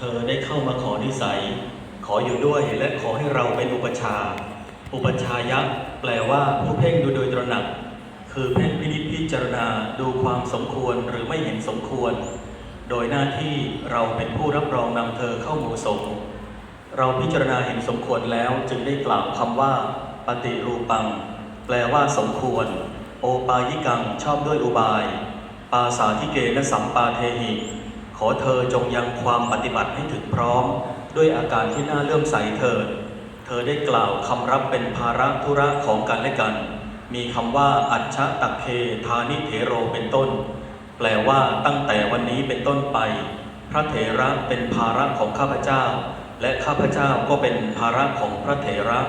เธอได้เข้ามาขอนิสัย ขออยู่ด้วยและขอให้เราเป็นอุปชา อุปชายะแปลว่าผู้เพ่งดูโดยตระหนัก คือเพ่งพินิจพิจารณาดูความสมควรหรือไม่เห็นสมควร โดยหน้าที่เราเป็นผู้รับรองนำเธอเข้าหมู่สงฆ์เราพิจารณาเห็นสมควรแล้วจึงได้กล่าวคำว่า ปฏิรูปัง แปลว่าสมควร โอปายิกังชอบด้วยอุบาย ปาสาธิเกนสัมปาเทหิ ขอเธอจงยังความปฏิบัติให้ถึงพร้อม ด้วยอาการที่น่าเลื่อมใสเถิด เธอได้กล่าวคำรับเป็นภาระธุระของกันและกัน มีคำว่าอัจฉตักเคทานิเถโรเป็นต้น แปลว่าตั้งแต่วันนี้เป็นต้นไป พระเถระเป็นภาระของข้าพเจ้า และข้าพเจ้าก็เป็นภาระของพระเถระ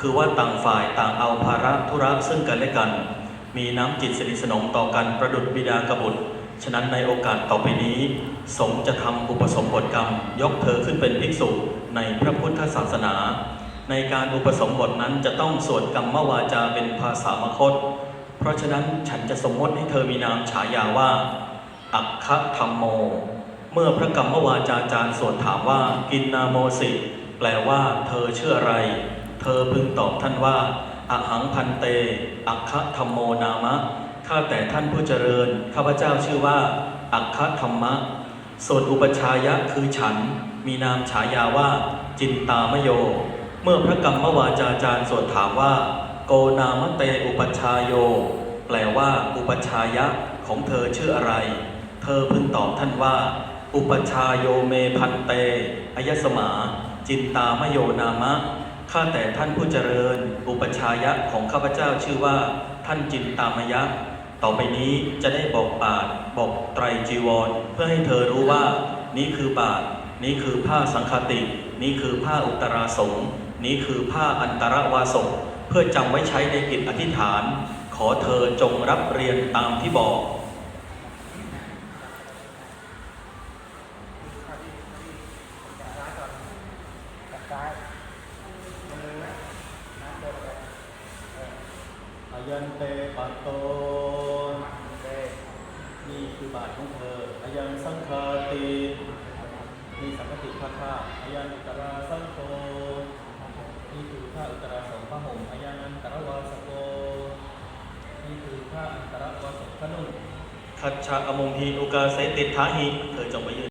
คือว่าต่างฝ่ายต่างเอาภาระธุระซึ่งกันและกัน มีน้ำจิตสนิทสนมต่อกันประดุจบิดากบุตร ฉะนั้นในโอกาสต่อไปนี้ สงฆ์จะทำอุปสมบทกรรม ยกเธอขึ้นเป็นภิกษุในพระพุทธศาสนา ในการอุปสมบทนั้นจะต้องสวดกรรมวาจาเป็นภาษามคต เพราะฉะนั้นฉันจะสมมติให้เธอมีนามฉายาว่า อัคคธรรมโม เมื่อพระกรรมวาจาจารย์สวดถามว่ากินนาโมสิ แปลว่าเธอเชื่ออะไร เธอพึงตอบท่านว่า อหังพันเต อัคคธรรมโมนามะ ข้าแต่ท่านผู้เจริญ ข้าพเจ้าชื่อว่า อัคคธรรมะส่วนอุปชายะคือฉัน มีนามฉายาว่า จินตามโย เมื่อพระกรรมวาจาจารย์สวดถามว่า โกนามเตอุปชายโย แปลว่า อุปชายะของเธอชื่ออะไร เธอพึงตอบท่านว่า อุปชายโยเมพันเตอายสมา จินตามโยนามะข้าแต่ท่านผู้เจริญ อุปชายะของข้าพเจ้าชื่อว่า ท่านจินตามยะ ต่อไปนี้จะได้บอกบาทบอกไตรจีวร เพื่อให้เธอรู้ว่า นี่คือบาท นี่คือผ้าสังฆติ นี่คือผ้าอุตราสงนี่คือผ้าอันตรวาสกเพื่อจำไว้ใช้ในกิจอธิษฐาน ขอเธอจงรับเรียนตามที่บอกยันเตปัตโต นี่คือบาทของเธอ อายันสังคาติ มีสังกติพระธาตุอายันอุตราสังโฆนี่คือพระอุตราสงฆ์ผ้าห่มอายันตรวาสโกนี่คือพระอันตรวาสกขนุ่งคัจฉะอมงทีอุกาเสติทาหิเธอจงไปยืน